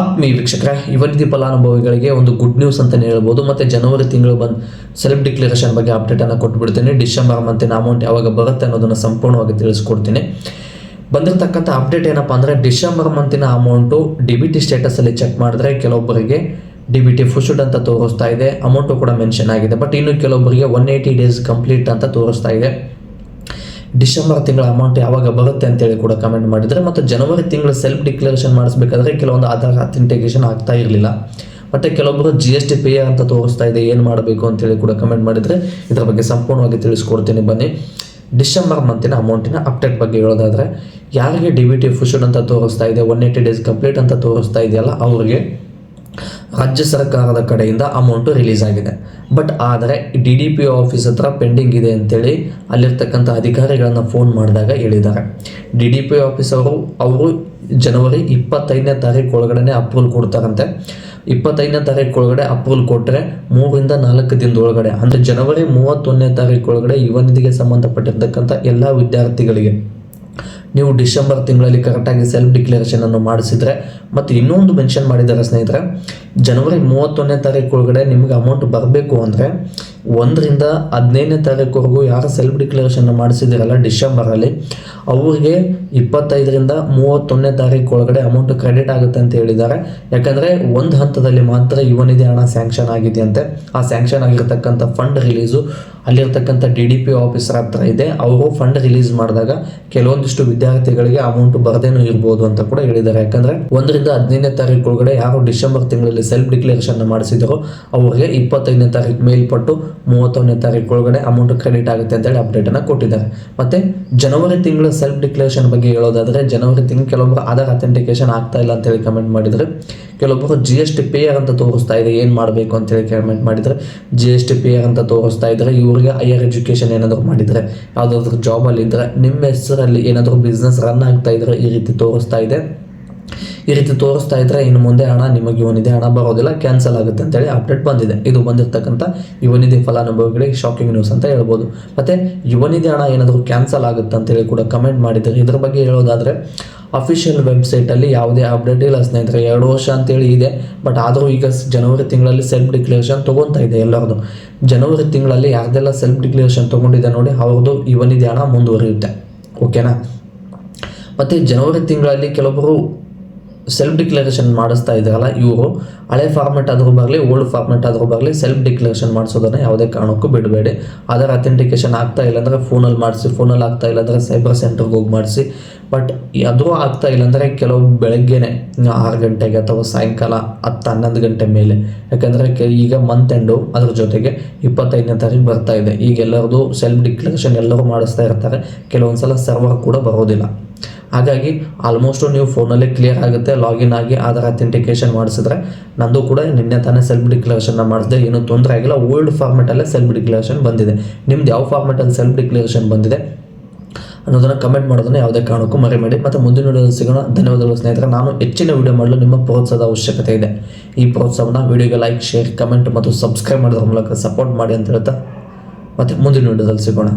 ಆತ್ಮೀಯ ವೀಕ್ಷಕರೇ ಇವತ್ತಿನ ಫಲಾನುಭವಿಗಳಿಗೆ ಒಂದು ಗುಡ್ ನ್ಯೂಸ್ ಅಂತಲೇ ಹೇಳ್ಬೋದು. ಮತ್ತು ಜನವರಿ ತಿಂಗಳು ಬಂದು ಸೆಲ್ಫ್ ಡಿಕ್ಲರೇಷನ್ ಬಗ್ಗೆ ಅಪ್ಡೇಟನ್ನು ಕೊಟ್ಬಿಡ್ತೀನಿ. ಡಿಸೆಂಬರ್ ಮಂತಿನ ಅಮೌಂಟ್ ಯಾವಾಗ ಬರುತ್ತೆ ಅನ್ನೋದನ್ನು ಸಂಪೂರ್ಣವಾಗಿ ತಿಳಿಸ್ಕೊಡ್ತೀನಿ. ಬಂದಿರತಕ್ಕಂಥ ಅಪ್ಡೇಟ್ ಏನಪ್ಪ ಅಂದರೆ, ಡಿಸೆಂಬರ್ ಮಂತಿನ ಅಮೌಂಟು ಡಿ ಬಿ ಟಿ ಸ್ಟೇಟಸಲ್ಲಿ ಚೆಕ್ ಮಾಡಿದ್ರೆ ಕೆಲವೊಬ್ಬರಿಗೆ ಡಿ ಬಿ ಟಿ ಫುಶುಡ್ ಅಂತ ತೋರಿಸ್ತಾ ಇದೆ. ಅಮೌಂಟು ಕೂಡ ಮೆನ್ಷನ್ ಆಗಿದೆ. ಬಟ್ ಇನ್ನು ಕೆಲವೊಬ್ಬರಿಗೆ ಒನ್ ಏಯ್ಟಿ ಡೇಸ್ ಕಂಪ್ಲೀಟ್ ಅಂತ ತೋರಿಸ್ತಾ ಇದೆ. ಡಿಸೆಂಬರ್ ತಿಂಗಳ ಅಮೌಂಟ್ ಯಾವಾಗ ಬರುತ್ತೆ ಅಂತೇಳಿ ಕೂಡ ಕಮೆಂಟ್ ಮಾಡಿದರೆ ಮತ್ತು ಜನವರಿ ತಿಂಗಳ ಸೆಲ್ಫ್ ಡಿಕ್ಲರೇಷನ್ ಮಾಡಿಸ್ಬೇಕಾದ್ರೆ ಕೆಲವೊಂದು ಆಧಾರ್ ಅಥೆಂಟಿಕೇಶನ್ ಆಗ್ತಾ ಇರಲಿಲ್ಲ. ಮತ್ತು ಕೆಲವೊಬ್ಬರು ಜಿ ಎಸ್ ಟಿ ಪೇ ಅಂತ ತೋರಿಸ್ತಾ ಇದೆ, ಏನು ಮಾಡಬೇಕು ಅಂತೇಳಿ ಕೂಡ ಕಮೆಂಟ್ ಮಾಡಿದರೆ ಇದರ ಬಗ್ಗೆ ಸಂಪೂರ್ಣವಾಗಿ ತಿಳಿಸ್ಕೊಡ್ತೀನಿ ಬನ್ನಿ. ಡಿಸೆಂಬರ್ ಮಂತಿನ ಅಮೌಂಟಿನ ಅಪ್ಡೇಟ್ ಬಗ್ಗೆ ಹೇಳೋದಾದರೆ, ಯಾರಿಗೆ ಡಿ ಬಿ ಟಿ ಫುಷನ್ ಅಂತ ತೋರಿಸ್ತಾ ಇದೆ ಒನ್ ಏಯ್ಟಿ ಡೇಸ್ ಕಂಪ್ಲೀಟ್ ಅಂತ ತೋರಿಸ್ತಾ ಇದೆಯಲ್ಲ, ಅವರಿಗೆ ರಾಜ್ಯ ಸರ್ಕಾರದ ಕಡೆಯಿಂದ ಅಮೌಂಟು ರಿಲೀಸ್ ಆಗಿದೆ. ಬಟ್ ಆದರೆ ಡಿ ಡಿ ಪಿ ಆಫೀಸ್ ಹತ್ರ ಪೆಂಡಿಂಗ್ ಇದೆ ಅಂತೇಳಿ ಅಲ್ಲಿರ್ತಕ್ಕಂಥ ಅಧಿಕಾರಿಗಳನ್ನ ಫೋನ್ ಮಾಡಿದಾಗ ಹೇಳಿದ್ದಾರೆ. ಡಿ ಡಿ ಪಿ ಆಫೀಸ್ ಅವರು ಅವರು ಜನವರಿ ಇಪ್ಪತ್ತೈದನೇ ತಾರೀಕು ಒಳಗಡೆ ಅಪ್ರೂವಲ್ ಕೊಡ್ತಾರಂತೆ. ಇಪ್ಪತ್ತೈದನೇ ತಾರೀಕು ಒಳಗಡೆ ಅಪ್ರೂವಲ್ ಕೊಟ್ಟರೆ ಮೂರರಿಂದ ನಾಲ್ಕು ದಿನದ ಒಳಗಡೆ ಅಂದರೆ ಜನವರಿ ಮೂವತ್ತೊಂದನೇ ತಾರೀಕು ಒಳಗಡೆ ಯುವ ನಿಧಿಗೆ ಸಂಬಂಧಪಟ್ಟಿರ್ತಕ್ಕಂಥ ಎಲ್ಲ ವಿದ್ಯಾರ್ಥಿಗಳಿಗೆ ನೀವು ಡಿಸೆಂಬರ್ ತಿಂಗಳಲ್ಲಿ ಕರೆಕ್ಟಾಗಿ ಸೆಲ್ಫ್ ಡಿಕ್ಲರೇಷನನ್ನು ಮಾಡಿಸಿದರೆ ಮತ್ತು ಇನ್ನೊಂದು ಮೆನ್ಷನ್ ಮಾಡಿದ್ದಾರೆ ಸ್ನೇಹಿತರೆ, ಜನವರಿ ಮೂವತ್ತೊಂದನೇ ತಾರೀಕು ಒಳಗಡೆ ನಿಮಗೆ ಅಮೌಂಟ್ ಬರಬೇಕು ಅಂದರೆ ಒಂದರಿಂದ ಹದಿನೈದನೇ ತಾರೀಕುವರೆಗೂ ಯಾರು ಸೆಲ್ಫ್ ಡಿಕ್ಲರೇಷನ್ ಮಾಡಿಸಿದಿರಲ್ಲ ಡಿಸೆಂಬರಲ್ಲಿ ಅವರಿಗೆ ಇಪ್ಪತ್ತೈದರಿಂದ ಮೂವತ್ತೊಂದನೇ ತಾರೀಕು ಒಳಗಡೆ ಅಮೌಂಟ್ ಕ್ರೆಡಿಟ್ ಆಗುತ್ತೆ ಅಂತ ಹೇಳಿದ್ದಾರೆ. ಯಾಕಂದರೆ ಒಂದು ಹಂತದಲ್ಲಿ ಮಾತ್ರ ಯುವನಿಧಿ ಹಣ ಸ್ಯಾಂಕ್ಷನ್ ಆಗಿದೆಯಂತೆ. ಆ ಸ್ಯಾಂಕ್ಷನ್ ಆಗಿರ್ತಕ್ಕಂಥ ಫಂಡ್ ರಿಲೀಸು ಅಲ್ಲಿರ್ತಕ್ಕಂಥ ಡಿ ಡಿ ಪಿ ಆಫೀಸರ್ ಹತ್ರ ಇದೆ. ಅವರು ಫಂಡ್ ರಿಲೀಸ್ ಮಾಡಿದಾಗ ಕೆಲವೊಂದಿಷ್ಟು ವಿದ್ಯಾರ್ಥಿಗಳಿಗೆ ಅಮೌಂಟ್ ಬರದೇನೂ ಇರ್ಬೋದು ಅಂತ ಕೂಡ ಹೇಳಿದ್ದಾರೆ. ಯಾಕಂದರೆ ಒಂದರಿಂದ ಹದಿನೈದನೇ ತಾರೀಕು ಒಳಗಡೆ ಯಾರು ಡಿಸೆಂಬರ್ ತಿಂಗಳಲ್ಲಿ ಸೆಲ್ಫ್ ಡಿಕ್ಲರೇಷನ್ ಮಾಡಿಸಿದರೋ, ಅವರಿಗೆ ಇಪ್ಪತ್ತೈದನೇ ತಾರೀಕು ಮೇಲ್ಪಟ್ಟು ಮೂವತ್ತೊಂದನೇ ತಾರೀಕು ಒಳಗಡೆ ಅಮೌಂಟ್ ಕ್ರೆಡಿಟ್ ಆಗುತ್ತೆ ಅಂತೇಳಿ ಅಪ್ಡೇಟನ್ನು ಕೊಟ್ಟಿದ್ದಾರೆ. ಮತ್ತು ಜನವರಿ ತಿಂಗಳ ಸೆಲ್ಫ್ ಡಿಕ್ಲರೇಷನ್ ಬಗ್ಗೆ ಹೇಳೋದಾದರೆ, ಜನವರಿ ತಿಂಗಳು ಕೆಲವೊಬ್ಬರು ಆಧಾರ್ ಅಥೆಂಟಿಕೇಶನ್ ಆಗ್ತಾ ಇಲ್ಲ ಅಂತೇಳಿ ಕಮೆಂಟ್ ಮಾಡಿದರೆ. ಕೆಲವೊಬ್ಬರು ಜಿ ಎಸ್ ಟಿ ಪೇಯರ್ ಅಂತ ತೋರಿಸ್ತಾ ಇದೆ, ಏನು ಮಾಡಬೇಕು ಅಂತೇಳಿ ಕಮೆಂಟ್ ಮಾಡಿದರೆ. ಜಿ ಎಸ್ ಟಿ ಪೇಯರ್ ಅಂತ ತೋರಿಸ್ತಾ ಇದ್ದಾರೆ ಇವರಿಗೆ ಹೈಯರ್ ಎಜುಕೇಷನ್ ಏನಾದರೂ ಮಾಡಿದರೆ, ಯಾವುದಾದ್ರೂ ಜಾಬಲ್ಲಿ ಇದ್ದರೆ ನಿಮ್ಮ ಹೆಸರಲ್ಲಿ ಏನಾದರೂ ಬಿಸ್ನೆಸ್ ರನ್ ಆಗ್ತಾ ಇದ್ರೆ ಈ ರೀತಿ ತೋರಿಸ್ತಾ ಇದೆ. ಈ ರೀತಿ ತೋರಿಸ್ತಾ ಇದ್ರೆ ಇನ್ನು ಮುಂದೆ ಹಣ, ನಿಮಗೆ ಇವನಿದೆ ಹಣ ಬರೋದಿಲ್ಲ ಕ್ಯಾನ್ಸಲ್ ಆಗುತ್ತೆ ಅಂತೇಳಿ ಅಪ್ಡೇಟ್ ಬಂದಿದೆ. ಇದು ಬಂದಿರತಕ್ಕಂಥ ಯುವನಿಧಿ ಫಲಾನುಭವಿಗಳಿಗೆ ಶಾಕಿಂಗ್ ನ್ಯೂಸ್ ಅಂತ ಹೇಳ್ಬೋದು. ಮತ್ತು ಯುವನಿಧಿ ಹಣ ಏನಾದರೂ ಕ್ಯಾನ್ಸಲ್ ಆಗುತ್ತೆ ಅಂತೇಳಿ ಕೂಡ ಕಮೆಂಟ್ ಮಾಡಿದ್ದಾರೆ. ಇದ್ರ ಬಗ್ಗೆ ಹೇಳೋದಾದರೆ ಅಫಿಷಿಯಲ್ ವೆಬ್ಸೈಟಲ್ಲಿ ಯಾವುದೇ ಅಪ್ಡೇಟ್ ಇಲ್ಲ ಸ್ನೇಹಿತರೆ. ಎರಡು ವರ್ಷ ಅಂತೇಳಿ ಇದೆ ಬಟ್ ಆದರೂ ಈಗ ಜನವರಿ ತಿಂಗಳಲ್ಲಿ ಸೆಲ್ಫ್ ಡಿಕ್ಲರೇಷನ್ ತೊಗೊತಾ ಇದೆ ಎಲ್ಲರದು. ಜನವರಿ ತಿಂಗಳಲ್ಲಿ ಯಾರ್ದೆಲ್ಲ ಸೆಲ್ಫ್ ಡಿಕ್ಲರೇಷನ್ ತೊಗೊಂಡಿದೆ ನೋಡಿ, ಅವ್ರದ್ದು ಯುವನಿಧಿ ಹಣ ಮುಂದುವರಿಯುತ್ತೆ. ಓಕೆನಾ ಮತ್ತು ಜನವರಿ ತಿಂಗಳಲ್ಲಿ ಕೆಲವೊಬ್ಬರು ಸೆಲ್ಫ್ ಡಿಕ್ಲರೇಷನ್ ಮಾಡಿಸ್ತಾ ಇದ್ದಾರಲ್ಲ, ಇವರು ಹಳೆ ಫಾರ್ಮೆಟ್ ಆದರೂ ಬರಲಿ ಓಲ್ಡ್ ಫಾರ್ಮೆಟ್ ಆದರೂ ಬರಲಿ ಸೆಲ್ಫ್ ಡಿಕ್ಲರೇಷನ್ ಮಾಡಿಸೋದನ್ನು ಯಾವುದೇ ಕಾರಣಕ್ಕೂ ಬಿಡಬೇಡಿ. ಅದರ ಅಥೆಂಟಿಕೇಶನ್ ಆಗ್ತಾ ಇಲ್ಲ ಅಂದರೆ ಫೋನಲ್ಲಿ ಮಾಡಿಸಿ ಫೋನಲ್ಲಿ ಆಗ್ತಾ ಇಲ್ಲ ಅಂದರೆ ಸೈಬರ್ ಸೆಂಟರ್ಗೆ ಹೋಗಿ ಮಾಡಿಸಿ ಬಟ್ ಅದು ಆಗ್ತಾ ಇಲ್ಲ ಅಂದರೆ ಕೆಲವು ಬೆಳಗ್ಗೆನೆ ಆರು ಗಂಟೆಗೆ ಅಥವಾ ಸಾಯಂಕಾಲ ಹತ್ತು ಹನ್ನೊಂದು ಗಂಟೆ ಮೇಲೆ. ಯಾಕಂದರೆ ಈಗ ಮಂತ್ ಎಂಡು ಅದ್ರ ಜೊತೆಗೆ ಇಪ್ಪತ್ತೈದನೇ ತಾರೀಕು ಬರ್ತಾ ಇದೆ. ಈಗ ಎಲ್ಲರದು ಸೆಲ್ಫ್ ಡಿಕ್ಲರೇಷನ್ ಎಲ್ಲರೂ ಮಾಡಿಸ್ತಾ ಇರ್ತಾರೆ. ಕೆಲವೊಂದು ಸಲ ಸರ್ವರ್ ಕೂಡ ಬರೋದಿಲ್ಲ. ಹಾಗಾಗಿ ಆಲ್ಮೋಸ್ಟು ನೀವು ಫೋನಲ್ಲೇ ಕ್ಲಿಯರ್ ಆಗುತ್ತೆ ಲಾಗಿನ್ ಆಗಿ ಆಧಾರ್ ಅಥೆಂಟಿಕೇಶನ್ ಮಾಡಿಸಿದ್ರೆ. ನಂದು ಕೂಡ ನಿನ್ನೆ ತಾನೇ ಸೆಲ್ಫ್ ಡಿಕ್ಲರೇಷನ್ನ ಮಾಡಿಸಿದೆ ಏನೂ ತೊಂದರೆ ಆಗಿಲ್ಲ. ಓಲ್ಡ್ ಫಾರ್ಮೆಟಲ್ಲೇ ಸೆಲ್ಫ್ ಡಿಕ್ಲರೇಷನ್ ಬಂದಿದೆ. ನಿಮ್ದು ಯಾವ ಫಾರ್ಮೆಟಲ್ಲಿ ಸೆಲ್ಫ್ ಡಿಕ್ಲರೇಷನ್ ಬಂದಿದೆ? ಅನ್ನೋದನ್ನು ಕಮೆಂಟ್ ಮಾಡೋದನ್ನು ಯಾವುದೇ ಕಾರಣಕ್ಕೂ ಮರೆಯಬೇಡಿ ಮತ್ತು ಮುಂದಿನ ವಿಡಿಯೋದಲ್ಲಿ ಸಿಗೋಣ. ಧನ್ಯವಾದಗಳು ಸ್ನೇಹಿತರೆ. ನಾನು ಹೆಚ್ಚಿನ ವಿಡಿಯೋ ಮಾಡಲು ನಿಮ್ಮ ಪ್ರೋತ್ಸಾಹದ ಅವಶ್ಯಕತೆ ಇದೆ. ಈ ಪ್ರೋತ್ಸಾಹವನ್ನು ವಿಡಿಯೋಗೆ ಲೈಕ್ ಶೇರ್ ಕಮೆಂಟ್ ಮತ್ತು ಸಬ್ಸ್ಕ್ರೈಬ್ ಮಾಡೋದ್ರ ಮೂಲಕ ಸಪೋರ್ಟ್ ಮಾಡಿ ಅಂತ ಹೇಳ್ತಾ ಮತ್ತು ಮುಂದಿನ ವಿಡಿಯೋದಲ್ಲಿ ಸಿಗೋಣ.